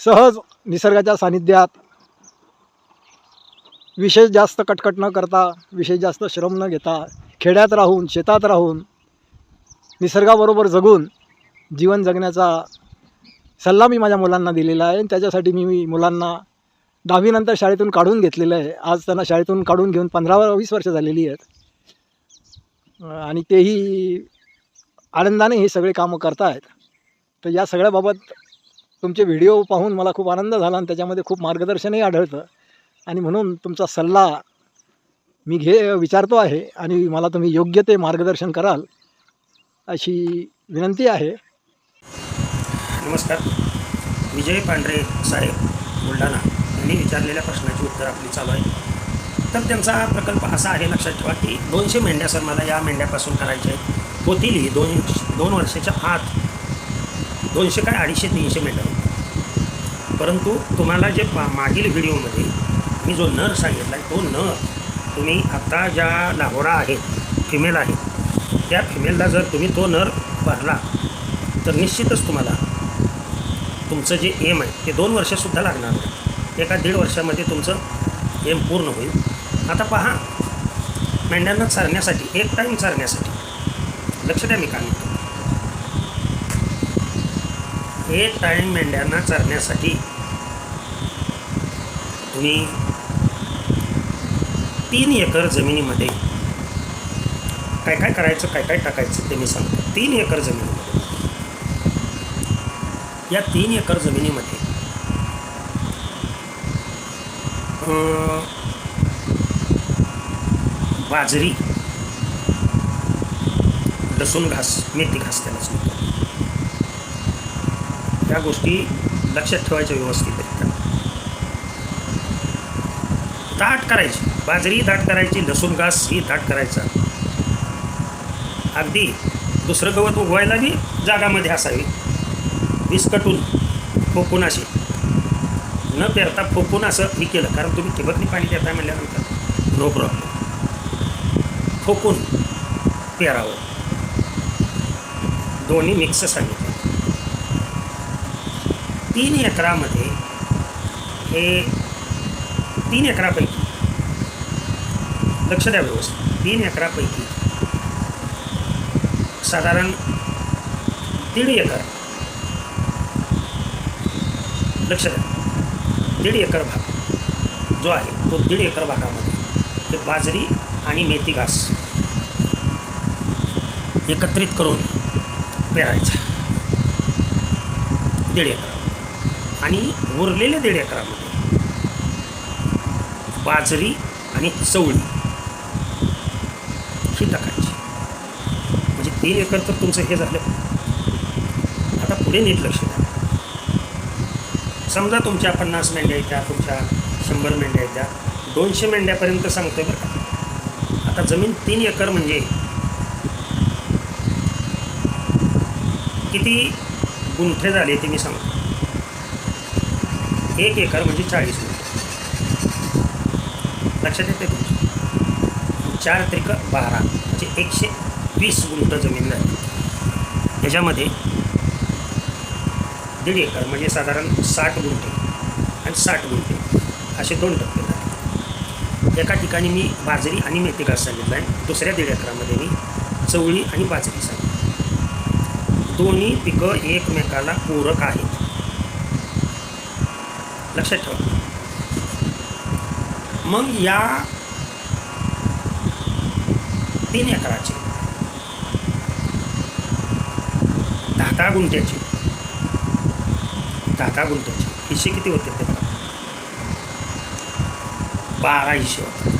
सहज निसर्गाच्या सानिध्यात विशेष जास्त कटकट न करता विशेष जास्त श्रम न घेता खेड्यात राहून शेतात राहून निसर्गाबरोबर जगून जीवन जगण्याचा सल्ला मी माझ्या मुलांना दिलेला आहे. आणि त्याच्यासाठी मी मुलांना दहावीनंतर शाळेतून काढून घेतलेलं आहे. आज त्यांना शाळेतून काढून घेऊन पंधरा वीस वर्ष झालेली आहेत. आणि तेही आनंदाने हे सगळे कामं करतायत. तर या सगळ्याबाबत तुमचे व्हिडिओ पाहून मला खूप आनंद झाला आणि त्याच्यामध्ये खूप मार्गदर्शनही आढळतं. आणि म्हणून तुमचा सल्ला मी घे विचारतो आहे आणि मला तुम्ही योग्य ते मार्गदर्शन कराल अशी विनंती आहे. नमस्कार. विजय पांढरे साहेब बुलढाणा यांनी विचारलेल्या प्रश्नाची उत्तर आपली चालू आहे. तर त्यांचा प्रकल्प असा आहे लक्षात ठेवा की दोनशे मेंढ्या सर मला या मेंढ्यापासून करायच्या आहेत. होतीलही दोन दोन वर्षाच्या आत दोनशे काय अडीचशे तीनशे मीटर परंतु तुम्हाला जे पा मागील व्हिडिओमध्ये मी जो नर सांगितला आहे तो नर तुम्ही आत्ता ज्या लाहोरा आहेत फिमेल आहेत त्या फिमेलला जर तुम्ही तो नर भरला तर निश्चितच तुम्हाला तुमचं जे एम आहे ते दोन वर्षसुद्धा लागणार नाही. एका दीड वर्षामध्ये तुमचं एम पूर्ण होईल. आता पहा मेंढ्यांना चारण्यासाठी एक टाईम चारण्यासाठी लक्ष द्या मी काय म्हणतो. हे टाळी मेंढ्यांना चरण्यासाठी तुम्ही तीन एकर जमिनीमध्ये काय काय करायचं काय काय टाकायचं ते मी सांगतो. तीन एकर जमिनीमध्ये. या तीन एकर जमिनीमध्ये बाजरी लसूण घास मेथी घास त्यालाच म्हणतो ह्या गोष्टी लक्षात ठेवायच्या व्यवस्थित. दाट करायची. बाजरी दाट करायची लसूण घास ही दाट करायचा. अगदी दुसरं गवत उगवायला बी जागामध्ये असावी. विस्कटून फोकून असे न पेरता फोकून असं हे केलं कारण तुम्ही ठिबकनी पाणी देताय म्हणल्यानंतर. नो प्रॉब्लेम फोकून पेरावं. दोन्ही मिक्स सांगितलं. तीन एकरामध्ये हे तीन एकरापैकी लक्ष द्या व्यवस्थित तीन एकरापैकी साधारण दीड एकर लक्ष द्या दीड एकर भाग जो आहे तो दीड एकर भागामध्ये ते बाजरी आणि मेथी घास एकत्रित करून पेरायचा. दीड एकर. आणि उरलेले दीड एकरामध्ये बाजरी आणि चवळी. ही टाकायची. म्हणजे तीन एकर तर तुमचं हे झालं. आता पुढे नीट लक्ष द्या. समजा तुमच्या पन्नास मेंढ्या येत्या तुमच्या शंभर मेंढ्या येत्या. दोनशे मेंढ्यापर्यंत सांगतोय बरं का. आता जमीन तीन एकर म्हणजे किती गुंठे झाले ते मी सांगतो. एक एकर म्हणजे चाळीस गुंठे लक्षात येते तुमचं? चार त्रिक बारा म्हणजे एकशे वीस गुंठ जमीन आहे. त्याच्यामध्ये दीड एकर म्हणजे साधारण साठ गुंठे आणि साठ गुंठे असे दोन टप्पे झाले. एका ठिकाणी मी बाजरी आणि मेथी घास सांगितलं आहे. दुसऱ्या दीड एकरामध्ये मी चवळी आणि बाजरी सांगितली दोन्ही पिकं एकमेकाला पूरक आहेत. लक्षात ठेवा. मग या तीन एकराचे दहा दहा गुंठ्याचे दहा दहा गुंठ्याचे हिशे किती होते ते बघा. बारा हिशे होतात.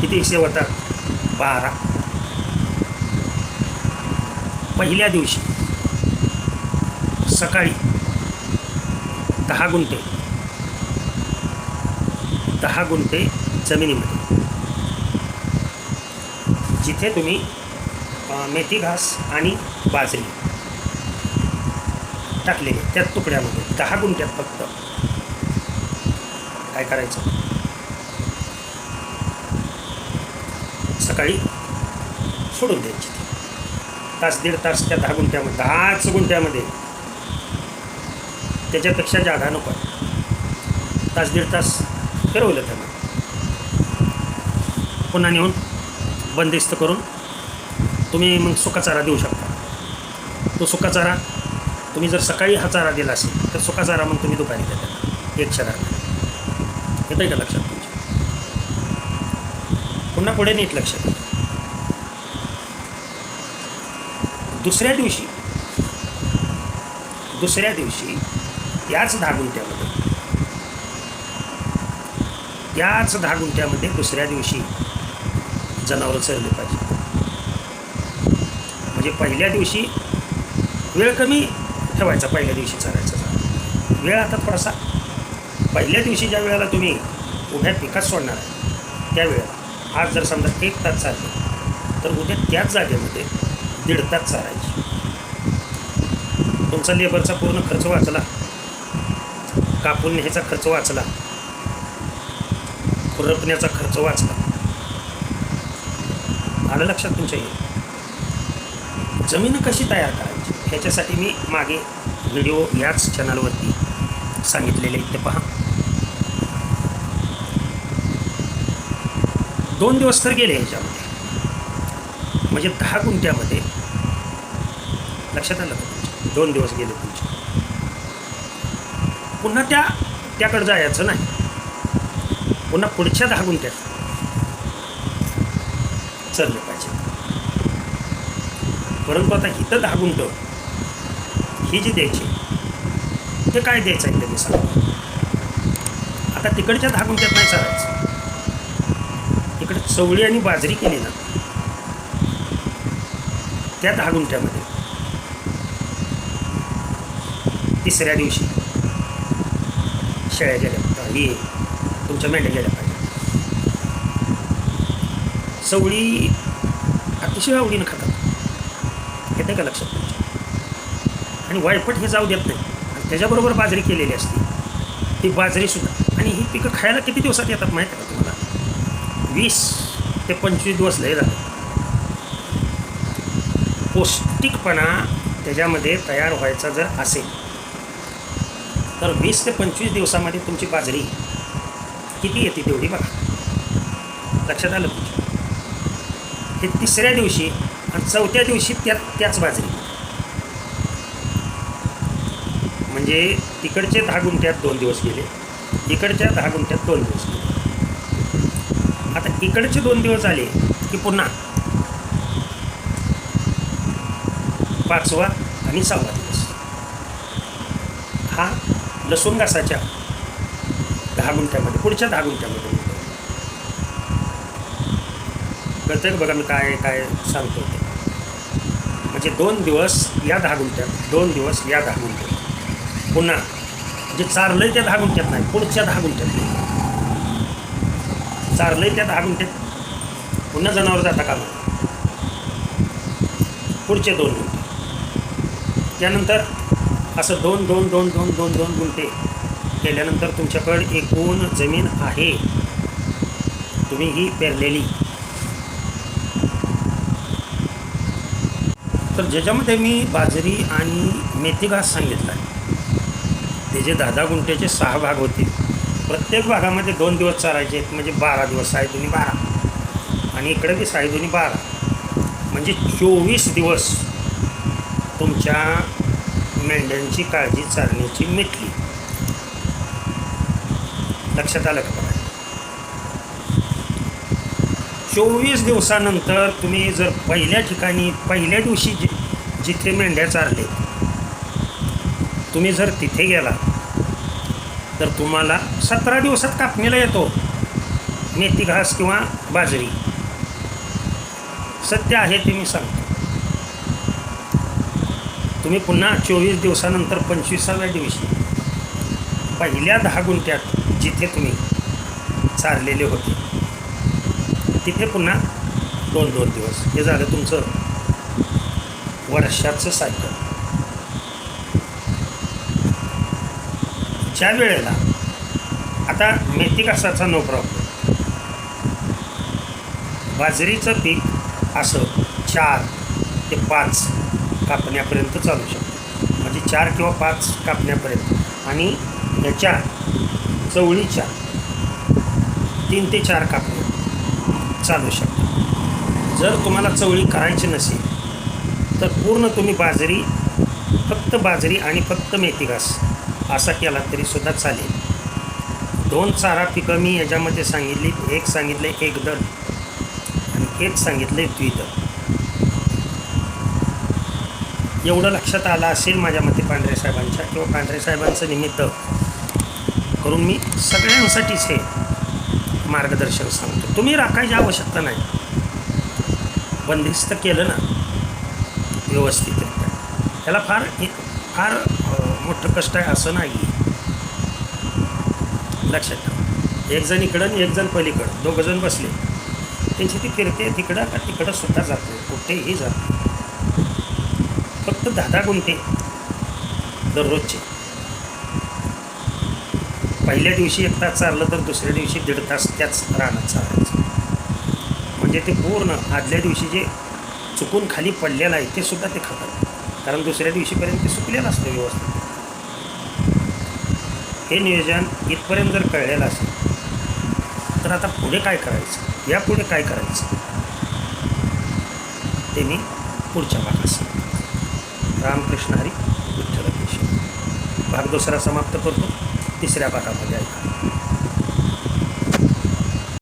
किती हिशे होतात? बारा. पहिल्या दिवशी सकाळी दहा गुंठे. दहा गुंठे जमिनीमध्ये. जिथे तुम्ही मेथी घास आणि बाजरी टाकलेली त्या तुकड्यामध्ये. दहा गुंठ्यात फक्त. काय करायचं? सकाळी सोडून द्यायची. तास दीड तास त्या दहा गुंठ्यामध्ये दहाच गुंठ्यामध्ये त्याच्यापेक्षा जागा नको. आहे तास दीड तास फिरवलं त्यांना. पुन्हा नेऊन बंदिस्त करून तुम्ही मग सुका चारा देऊ शकता. तो सुका चारा तुम्ही जर सकाळी हा चारा दिला असेल तर सुका चारा मग तुम्ही दुपारी द्या त्यांना. एक शहरात येतं का लक्षात तुमच्या पुन्हा पुढे नीट लक्षात दुसऱ्या दिवशी दुसऱ्या दिवशी याच दहा गुंठ्यामध्ये याच दहा गुंठ्यामध्ये दुसऱ्या दिवशी जनावरं चरले पाहिजे. म्हणजे पहिल्या दिवशी वेळ कमी ठेवायचा पहिल्या दिवशी चरायचा. वेळ आता थोडासा. पहिल्या दिवशी ज्या वेळेला तुम्ही उभ्या पिकात सोडणार आहे त्या आज जर समजा एक तास चालले तर उद्या त्याच जागेमध्ये दीड तास चालायची. तुमचा लेबरचा पूर्ण खर्च वाचला. कापून न्यायचा खर्च वाचला. खुरपण्याचा खर्च वाचला. आलं लक्षात तुमच्या येईल जमीन कशी तयार करायची? ह्याच्यासाठी मी मागे व्हिडिओ याच चॅनलवरती सांगितलेले ते पहा. दोन दिवस तर गेले ह्याच्यामध्ये. म्हणजे दहा गुंठ्यामध्ये लक्षात आलं दोन दिवस गेले तुमचे. पुन्हा त्या त्याकडे जायचं नाही. पुन्हा पुढच्या दहा गुंठ्यात चाललं पाहिजे. परंतु आता इथं दहा गुंट ही जी द्यायची ते काय द्यायचं आहे त्यांनी सांगा. आता तिकडच्या दहा गुंठ्यात नाही चालायचं. इकडे चवळी आणि बाजरी केली ना त्या दहा गुंठ्यामध्ये तिसऱ्या दिवशी. शेळ्या गेल्या. ही तुमच्या मेंढ्या गेल्या पाहिजे. चवळी अतिशय आवडीनं खातात. येते का लक्षात? तुमच्या आणि वायफट हे जाऊ देत नाही. आणि त्याच्याबरोबर बाजरी केलेली असते. ती बाजरीसुद्धा आणि ही पिकं खायला किती दिवसात येतात माहीत आहे का तुम्हाला? वीस ते पंचवीस दिवस लय जातात पौष्टिकपणा त्याच्यामध्ये तयार व्हायचा जर असेल तर वीस ते पंचवीस दिवसामध्ये तुमची बाजरी किती येते तेवढी बघा. लक्षात आलं तुमच्या हे तिसऱ्या दिवशी आणि चौथ्या दिवशी त्या त्याच बाजरी. म्हणजे तिकडचे दहा गुंठ्यात दोन दिवस गेले इकडच्या दहा गुंठ्यात दोन दिवस गेले. आता इकडचे दोन दिवस आले की पुन्हा पाचवा आणि सहावा दिवस. लसूण घासाच्या दहा गुंठ्यामध्ये पुढच्या दहा गुंठ्यामध्ये. मिळतो बघा मी काय काय सांगतो ते. म्हणजे दोन दिवस या दहा गुंठ्यात दोन दिवस या दहा गुंठ्यात. पुन्हा जे चारलंय त्या दहा गुंठ्यात नाही पुढच्या दहा गुंठ्यात चारलंय त्या दहा गुंठ्यात पुन्हा जनावर जाता का पुढचे दोन गुंठे. त्यानंतर असं दोन दोन दोन दोन दोन दोन गुंठे केल्यानंतर तुमच्याकडे एकूण जमीन आहे. तुम्ही ही पेरलेली. तर ज्याच्यामध्ये मी बाजरी आणि मेथी घास सांगितला त्याचे दहा दहा गुंठ्याचे सहा भाग होतील प्रत्येक भागामध्ये दोन दिवस चालायचे आहेत म्हणजे बारा दिवस साडेदोन्ही बारा. आणि इकडे बी साडेदोन्ही बारा. म्हणजे चोवीस दिवस तुमच्या मेंढ्यांची काळजी चालण्याची मिटली. लक्षात आलं का चोवीस दिवसानंतर तुम्ही जर पहिल्या ठिकाणी पहिल्या दिवशी जि जिथे मेंढ्या चारले तुम्ही जर तिथे गेला तर तुम्हाला सतरा दिवसात कापणीला येतो. मेथी घास किंवा बाजरी. सत्य आहे ते मी सांगतो. तुम्ही पुन्हा चोवीस दिवसानंतर पंचवीसाव्या दिवशी पहिल्या दहा गुंठ्यात जिथे तुम्ही चारलेले होते तिथे पुन्हा दोन दोन दिवस. हे झालं तुमचं वर्षाचं सायकल. ज्या वेळेला आता मेथी कासाचा नो प्रॉब्लेम बाजरीचं पीक असं चार ते पाच कापण्यापर्यंत चालू शकतो. म्हणजे चार किंवा पाच कापण्यापर्यंत. आणि याच्या चवळीच्या तीन ते चार कापण्या चालू शकतात जर तुम्हाला चवळी करायची नसेल तर पूर्ण तुम्ही बाजरी फक्त बाजरी आणि फक्त मेथी घास असा केला तरीसुद्धा चालेल. दोन चारा पिकं मी याच्यामध्ये सांगितली एक सांगितले एक दल आणि एक सांगितले द्विदल एवढं लक्षात आलं असेल माझ्या मते पांढरे साहेबांच्या किंवा पांढरे साहेबांचं निमित्त करून मी सगळ्यांसाठीच हे मार्गदर्शन सांगतो. तुम्ही राखायची आवश्यकता नाही. बंदिस्त केलं ना व्यवस्थितरित्या. त्याला फार फार मोठं कष्ट आहे असं नाही. लक्षात ठेवा. इकडं आणि एकजण पलीकडं. दोघं जण बसले. त्यांची ती फिरते तिकडं का तिकडं सुद्धा जाते. कुठेही जाते. फक्त दहा दहा गुंठे दररोजचे. पहिल्या दिवशी एक तास चाललं तर दुसऱ्या दिवशी दीड तास त्याच रानात चालायचं. म्हणजे ते पूर्ण आदल्या दिवशी जे चुकून खाली पडलेलं आहे ते सुद्धा ते खातात कारण दुसऱ्या दिवशीपर्यंत ते सुकलेलं असतं व्यवस्थित. हे नियोजन इथपर्यंत जर कळलेलं असेल तर आता पुढे काय करायचं? यापुढे काय करायचं? ते मी पुढच्या भागात सांगतो. रामकृष्ण हरी विठ्ठल केशव भाग दुसरा समाप्त करतो. तिसऱ्या भागामध्ये ऐका.